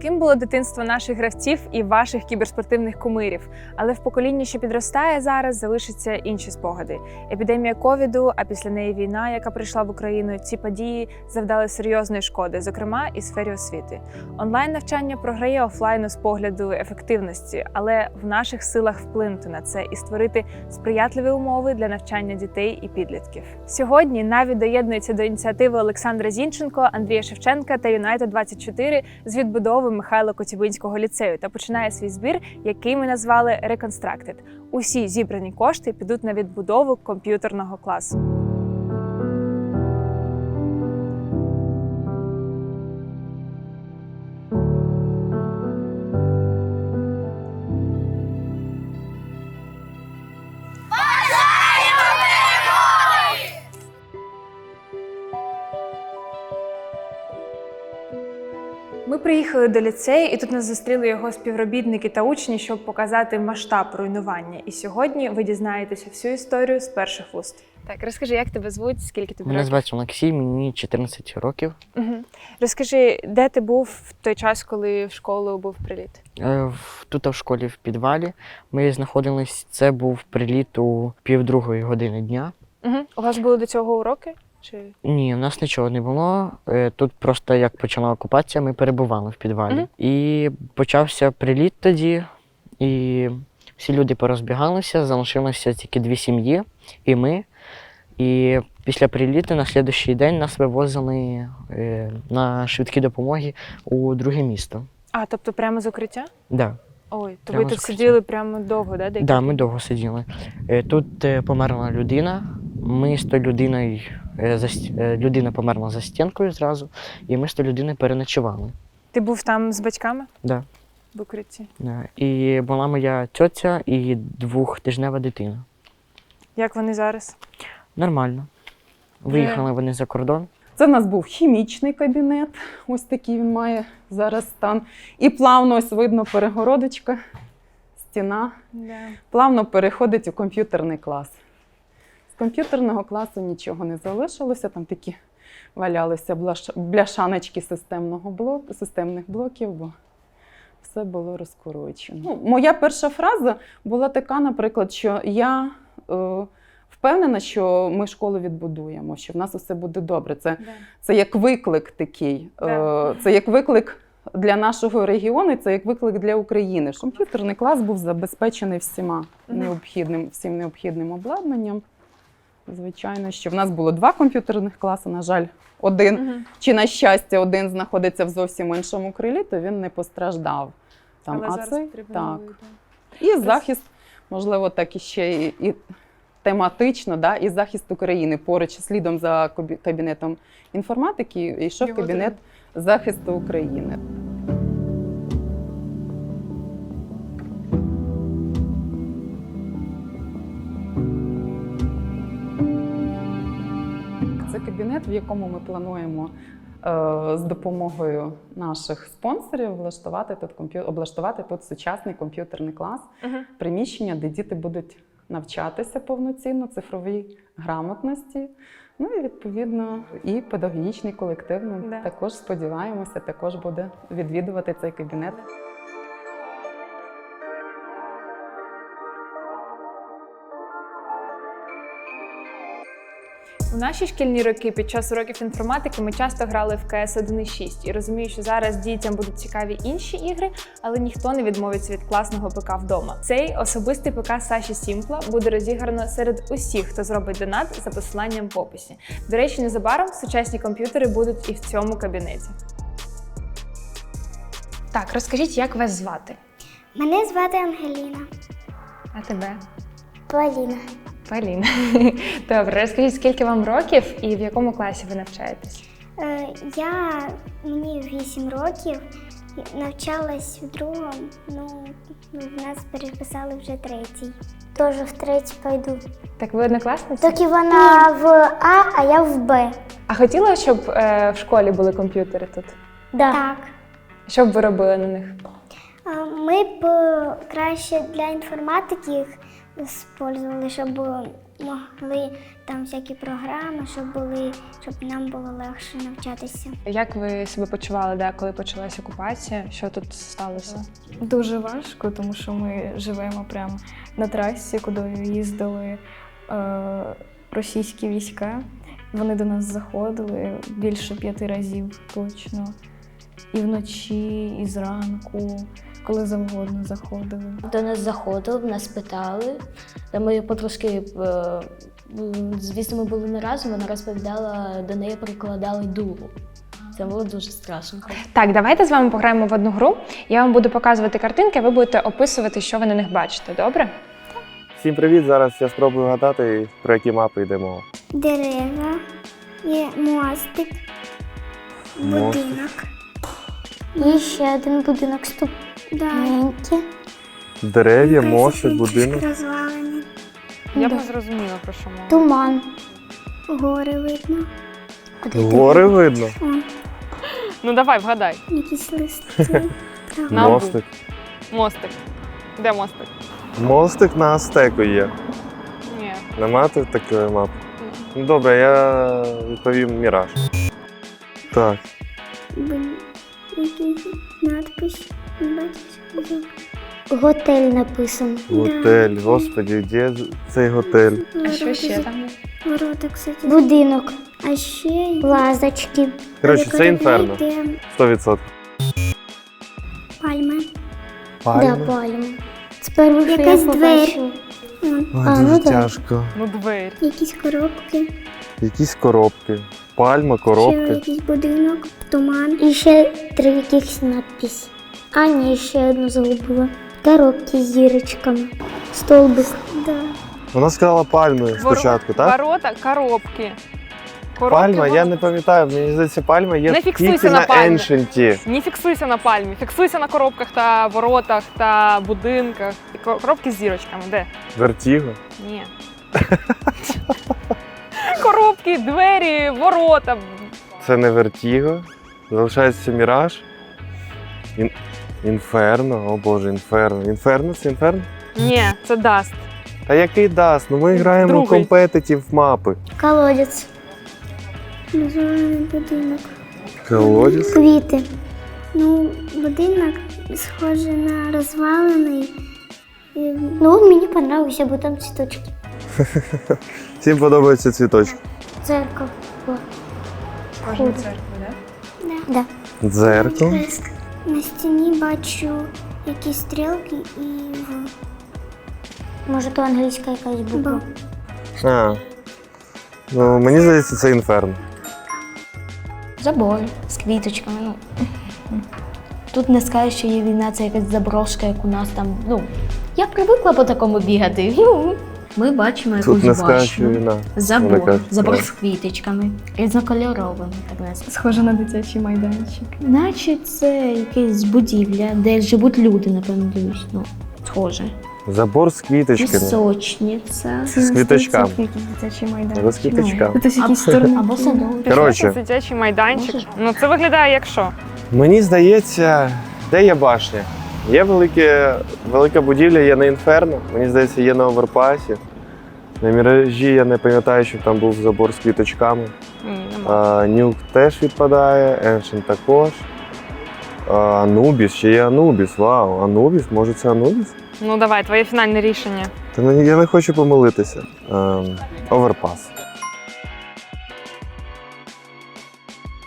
Таким було дитинство наших гравців і ваших кіберспортивних кумирів. Але в поколінні, що підростає зараз, залишаться інші спогади. Епідемія ковіду, а після неї війна, яка прийшла в Україну. Ці події завдали серйозної шкоди, зокрема і сфері освіти. Онлайн навчання програє офлайну з погляду ефективності, але в наших силах вплинути на це і створити сприятливі умови для навчання дітей і підлітків. Сьогодні Наві доєднується до ініціативи Олександра Зінченко, Андрія Шевченка та Юнайтед 24 з відбудови Михайла Коцюбинського ліцею та починає свій збір, який ми назвали Reconstructed. Усі зібрані кошти підуть на відбудову комп'ютерного класу. Приїхали до ліцею, і тут нас зустріли його співробітники та учні, щоб показати масштаб руйнування. І сьогодні ви дізнаєтеся всю історію з перших вуст. Так, розкажи, як тебе звуть, скільки тобі Мене років? звати Олексій, мені 14 років. Угу. Розкажи, де ти був в той час, коли в школу був приліт? Е, в- Тут в школі в підвалі ми знаходились. Це був приліт у півдругої години дня. Угу. У вас були до цього уроки? Чи Ні, у нас нічого не було. Е, Тут просто як почала окупація, ми перебували в підвалі. Мгм. І почався приліт тоді, і всі люди порозбігалися, залишилося тільки дві сім'ї і ми. І після приліту на слідуючий день нас вивозили е, на швидкі допомоги у друге місто. а, тобто прямо з укриття? Да. Ой, то Прямо ви тут сиділи прямо довго, да? декілька Да, ми довго сиділи. Е, Тут померла людина. Ми з тою людиною, людина померла за стінкою зразу, і ми з тою людиною переночували. Ти був там з батьками Да, в укритті? да. І була моя тьотя і двохтижнева дитина. Як вони зараз? Нормально. Виїхали вони за кордон. Це в нас був хімічний кабінет. Ось такий він має зараз стан. І плавно ось видно перегородочка, стіна. Да. Плавно переходить у комп'ютерний клас. Комп'ютерного класу нічого не залишилося. Там такі валялися бляшаночки системного блок, системних блоків, бо все було розкорочено. Ну, моя перша фраза була така, наприклад, що я е, впевнена, що ми школу відбудуємо, що в нас усе буде добре. Це Да. це як виклик такий. Да. Е, Це як виклик для нашого регіону, це як виклик для України. Комп'ютерний клас був забезпечений всіма необхідним, всім необхідним обладнанням. Звичайно, що в нас було два комп'ютерних класи. На жаль, один Мгм. чи на щастя, один знаходиться в зовсім іншому крилі, то він не постраждав. Там, Але а зараз потрібно так. І захист, можливо, так іще і, і тематично, да, і захист України. Поруч слідом за кабі- кабінетом інформатики йшов Його кабінет захисту України. Це в якому ми плануємо е, з допомогою наших спонсорів влаштувати тут комп'ю... облаштувати тут сучасний комп'ютерний клас Мгм. приміщення, де діти будуть навчатися повноцінно, цифровій грамотності. Ну і відповідно і педагогічний колектив. Ми Да. також сподіваємося, також буде відвідувати цей кабінет. Наші шкільні роки під час уроків інформатики ми часто грали в КС 1.6 і розумію, що зараз дітям будуть цікаві інші ігри, але ніхто не відмовиться від класного ПК вдома. Цей особистий ПК Саші Сімпла буде розіграно серед усіх, хто зробить донат за посиланням в описі. До речі, незабаром сучасні комп'ютери будуть і в цьому кабінеті. Так, розкажіть, як вас звати? Мене звати Ангеліна А тебе? Поліна. Поліна. Добре, розкажіть, скільки вам років і в якому класі ви навчаєтесь? Е, я мені 8 років, навчалась в другому, ну в нас переписали вже третій. Теж в третій пойду. Так ви однокласниця? Тільки вона в А, а я в Б. А хотіла, щоб е, в школі були комп'ютери тут? Да. Так. Що б ви робили на них? Е, Ми б е, краще для інформатики їх спользували, щоб могли там всякі програми, щоб були, щоб нам було легше навчатися. Як ви себе почували, де коли почалася окупація? Що тут сталося? Дуже важко, тому що ми живемо прямо на трасі, куди їздили е, російські війська. Вони до нас заходили більше п'яти разів точно. І вночі, і зранку, коли завгодно заходили. До нас заходили, нас питали. Та ми потрошки, е, звісно, ми були не разом, вона розповідала, до неї прикладали дуру. Це було дуже страшно. Так, давайте з вами пограємо в одну гру. Я вам буду показувати картинки, а ви будете описувати, що ви на них бачите. Добре? Всім привіт! Зараз я спробую гадати, про які мапи йде мова. Дерева, є мостик, Мостик. будинок. І ще один будинок ступеньки. Дерев'я, мостик, будинок. Розвалені. Я б не зрозуміла, про що мова. Туман. Гори видно. Гори видно. О, Ну давай, вгадай. якісь листи. Трава. Нам- Мостик. Мостик. Де мостик? Мостик на Астеку є. Ні. Нема тут такої мапи. Ну добре, я відповім Міраж. Так. Бу- Якийсь надпис. Бачиш? Готель написано. Готель. Господі, де цей готель? А що ще там є? Ворота, кстати. Будинок. А ще є Лазочки. Коротше, це інферно. де 100%. Пальми. Да, пальма. Це перше, що Якась я двері. побачила. Ой, А, дуже ну так. тяжко. Ну, двері. якісь коробки. Якісь коробки. Пальма, Ще коробки. якийсь будинок, туман. І ще три якихось надписи. А, ні, ще одну загубила. Коробки з зірочками. Столбик. Да. Вона сказала пальми спочатку, так? Ворота, коробки. Коробки, Пальма, я не пам'ятаю, мені здається, пальма є Не фіксуйся тільки на на пальмі. Не фіксуйся на пальмі, фіксуйся на коробках та воротах та будинках. І ко- Коробки з зірочками. Де? Вертіго. Ні. Коробки, двері, ворота. Це не Вертіго. Залишається Міраж. Інферно, о боже, інферно. Інферно це інферно? Ні, це даст. А який даст? Ну ми граємо в Другий. компетитів мапи. Колодець. Розвалений будинок. Колодязь. Квіти. Ну, будинок схожий на розвалений. І Ну, мені понравився, бо там цвіточки. Всім подобаються цвіточки. Церква. Кожна церква, да? Да. Дзеркало. хрест. На стіні бачу якісь стрілки і в Може, то англійська якась буква. А. Ну, мені здається, це інферно. Забор з квіточками. Ну. Тут не скажеш, що є війна, це якась заброшка, як у нас там. Ну, я привикла по такому бігати. Ну, Ми бачимо Тут якусь не що башню. війна. Забор. кажуть, Забор да. з квіточками. Різнокольоровими, так нас. Схоже на дитячий майданчик. Наче це якась будівля, де живуть люди, напевно, дивлюсь. Ну, схоже. Забор з квіточками. Пісочниця. З квіточками. Це якийсь дитячий майданчик. Або з квіточками. Це якісь сторони. Або садок. Коротше. Дитячий майданчик. Ну це виглядає як що? Мені здається, де є башня? Є велике, велика будівля, є на інферно. Мені здається, є на оверпасі. На міражі я не пам'ятаю, що там був забор з квіточками. А, Нюк теж відпадає, Еншин також. А, Анубіс, ще є Анубіс. Вау, Анубіс, може це Анубіс? Ну давай, твоє фінальне рішення. Та ну, я не хочу помилитися. Ем, Оверпас.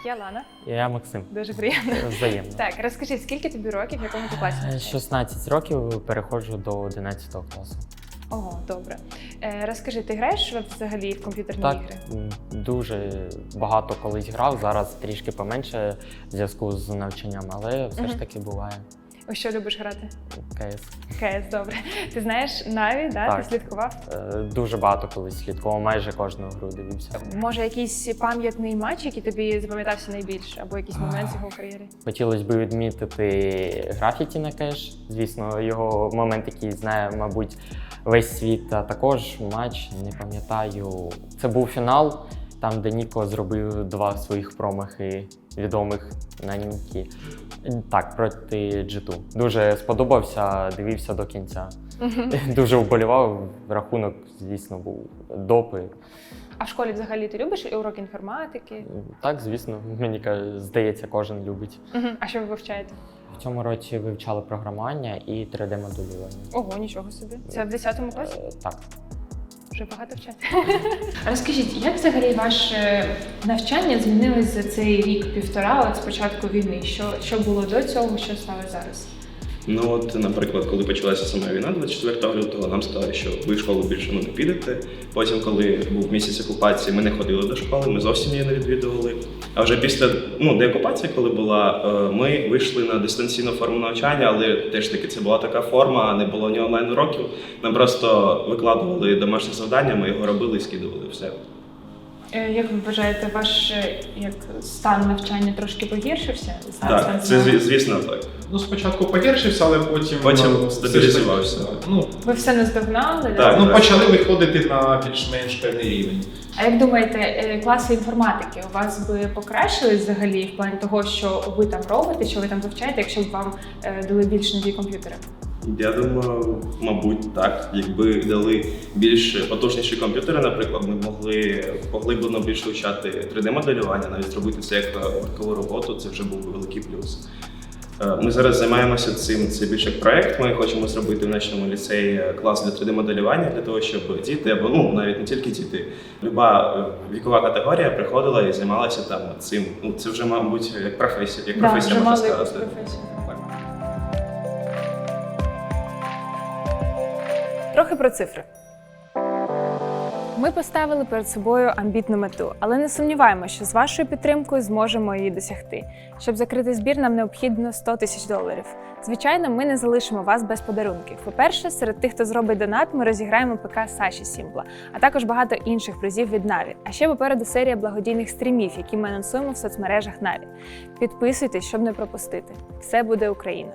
Я Лана. Я Максим. Дуже приємно. Взаємно. Так, розкажи, скільки тобі років, в якому ти класі? Е, 16 років переходжу до 11 класу. Ого, добре. Е, розкажи, ти граєш взагалі в комп'ютерні Так, ігри? дуже багато колись грав, зараз трішки поменше в зв'язку з навчанням, але все ж таки буває. У що любиш грати? КС. КС, добре. Ти знаєш Наві, да? Так. Ти слідкував? Е, Дуже багато колись слідкував, майже кожну гру дивився. Може, якийсь пам'ятний матч, який тобі запам'ятався найбільше, або якийсь момент з його кар'єри? Хотілося б відмітити графіті на кеш. Звісно, його момент, який знає, мабуть, весь світ, а також матч, не пам'ятаю. Це був фінал. Там, де Ніко зробив два своїх промахи відомих на Нікі. Так, проти G2. Дуже сподобався, дивився до кінця. Дуже вболівав. Рахунок, звісно, був допи. А в школі взагалі ти любиш уроки інформатики? Так, звісно, мені ка- здається, кожен любить. Мгм. А що ви вивчаєте? В цьому році вивчали програмування і 3D-моделювання. Ого, нічого собі. Це в 10 класі? Е, Так. Вже багато вчати. Розкажіть, як взагалі ваше навчання змінилось за цей рік-півтора, от з початку війни? Що, що було до цього, що стало зараз? Ну от, наприклад, коли почалася сама війна 24 лютого, нам сказали, що ви в школу більше ну, не підете. Потім, коли був місяць окупації, ми не ходили до школи, ми зовсім її не відвідували. А вже після ну, деокупації, коли була, е, ми вийшли на дистанційну форму навчання, але теж таки це була така форма, не було ні онлайн уроків. Нам просто викладували домашнє завдання, ми його робили і скидували все. Е, Як ви вважаєте, ваш е, як стан навчання трошки погіршився? Так, це зві- звісно так. Ну, спочатку погіршився, але потім, Потім ну, стабілізувався. Ну, Ви все наздогнали? Так. ну, почали виходити на більш-менш певний рівень. А як думаєте, е, класи інформатики у вас би покращились взагалі в плані того, що ви там робите, що ви там вивчаєте, якщо б вам е, дали більш нові комп'ютери? Я думаю, мабуть, так. Якби дали більш потужніші комп'ютери, наприклад, ми могли поглиблено більше вивчати 3D-моделювання, навіть зробити це як е, роботу, це вже був би великий плюс. Е, Ми зараз займаємося цим. Це більше проект. Ми хочемо зробити в нашому ліцеї клас для 3D-моделювання для того, щоб діти, або ну навіть не тільки діти, люба е, вікова категорія приходила і займалася там цим. Ну це вже, мабуть, як професія, як професія вже можна сказати. Трохи про цифри. Ми поставили перед собою амбітну мету, але не сумніваємося, що з вашою підтримкою зможемо її досягти. Щоб закрити збір, нам необхідно 100 тисяч доларів. Звичайно, ми не залишимо вас без подарунків. По-перше, серед тих, хто зробить донат, ми розіграємо ПК Саші Сімпла, а також багато інших призів від Наві. А ще попереду серія благодійних стрімів, які ми анонсуємо в соцмережах Наві. Підписуйтесь, щоб не пропустити. Все буде Україна!